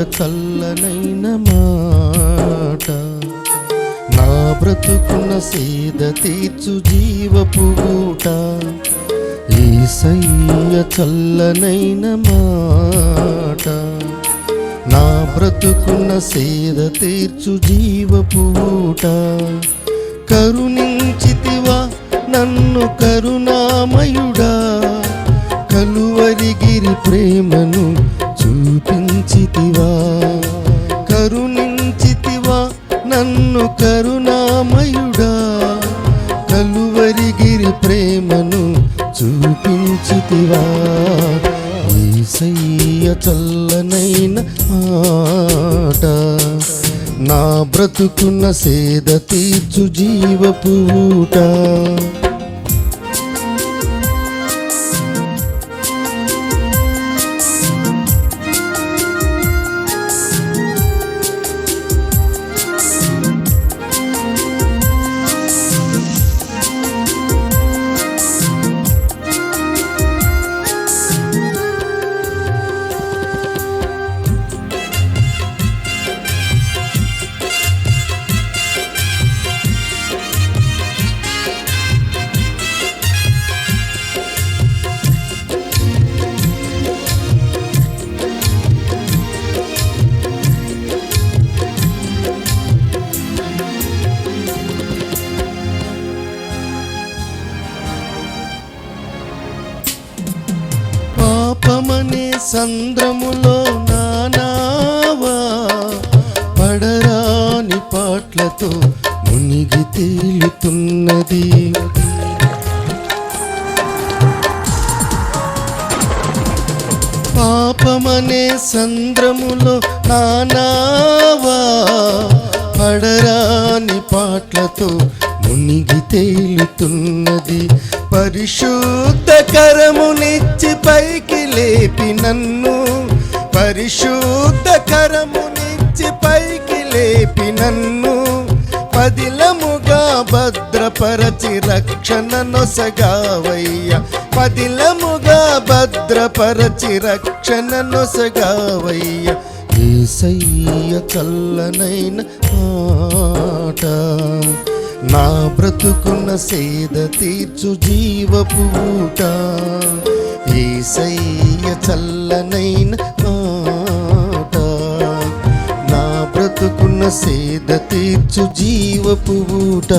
చల్లనైన మాట. నా బ్రతుకున్న సీద తీర్చు జీవపు ఊట ఈసయ్య చల్లనైన మాట. నా బ్రతుకున్న సీద తీర్చు జీవపు ఊట కరుణించితివా నన్ను కరుణామయుడా. కలువరిగిరి ప్రేమను చూపించితివా కరుణించితివా నన్ను కరుణామయుడా. కలువరిగిరి ప్రేమను చూపించితివా ఈసయ్య చల్లనైన మాట నా బ్రతుకున్న సేద తీర్చు జీవపూట సంద్రములో నానావా పడరాని పాట్లతో మునిగి తేలుతున్నది. పాపమనే సంద్రములో నానావా పడరాని పాట్లతో మునిగి తేలుతున్నది. పరిశుద్ధ కరము నిచ్చి పైకి లేపి నన్ను. పరిశుద్ధ కరము నిచ్చి పైకి లేపి నన్ను. పదిలముగా భద్రపరచి రక్షణ నొసగావయ్య. పదిలముగా భద్రపరచి రక్షణ నొసగావయ్య. ఏసయ్య చల్లనైన ఆట. నా బ్రతుకున్న సేద తీర్చు జీవపు ఊట ఏసయ్య చల్లనైన మాట నా బ్రతుకున్న సేద తీర్చు జీవపు ఊట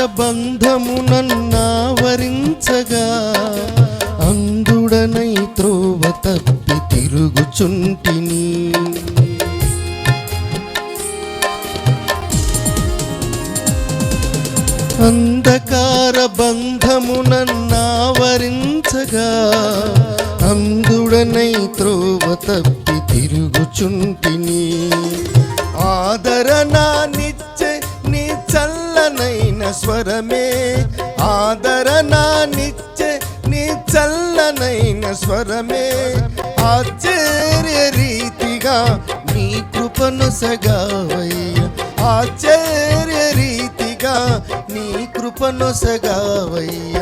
అంధకార బంధము నన్నావరించగా అందుడనై త్రోవ తప్పి తిరుగుచుంటిని. అంధకార బంధము నన్నావరించగా అందుడనై త్రోవ తప్పి తిరుగుచుంటిని. ఆదరణాన్ని చల్లనైన స్వరమే. ఆదరణ నిచ్చే నీ చల్లనైన స్వరమే. ఆశ్చర్య రీతిగా నీ కృపను సగావయ్య ఆశ్చర్య రీతిగా నీ కృపను సగావయ్య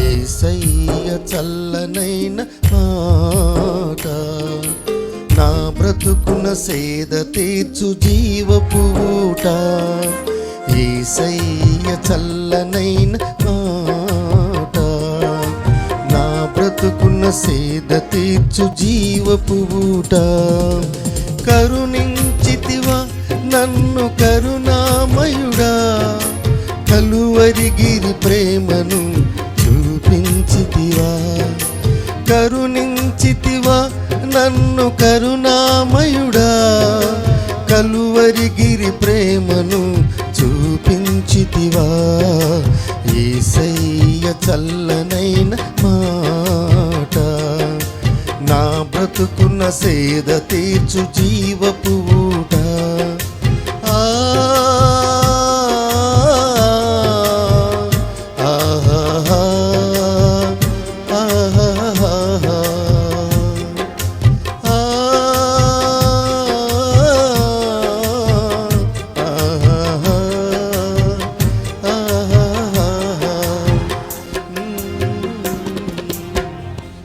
ఏసయ్య చల్లనైన మాట. నా బ్రతుకున సేద తీర్చు జీవపు ఏసయ్య చల్లనైన మాట నా బ్రతుకున్న సేద తీర్చు జీవపు ఊట. కరుణించితివా నన్ను కరుణామయుడా. కలువరిగిరి ప్రేమను చూపించితివా. కరుణించితివా నన్ను కరుణామయుడా. కలువరిగిరి ప్రేమను చూపించితివా ఏసయ్య చల్లనైన మాట. నా బ్రతుకున్న సేద తీర్చు జీవపు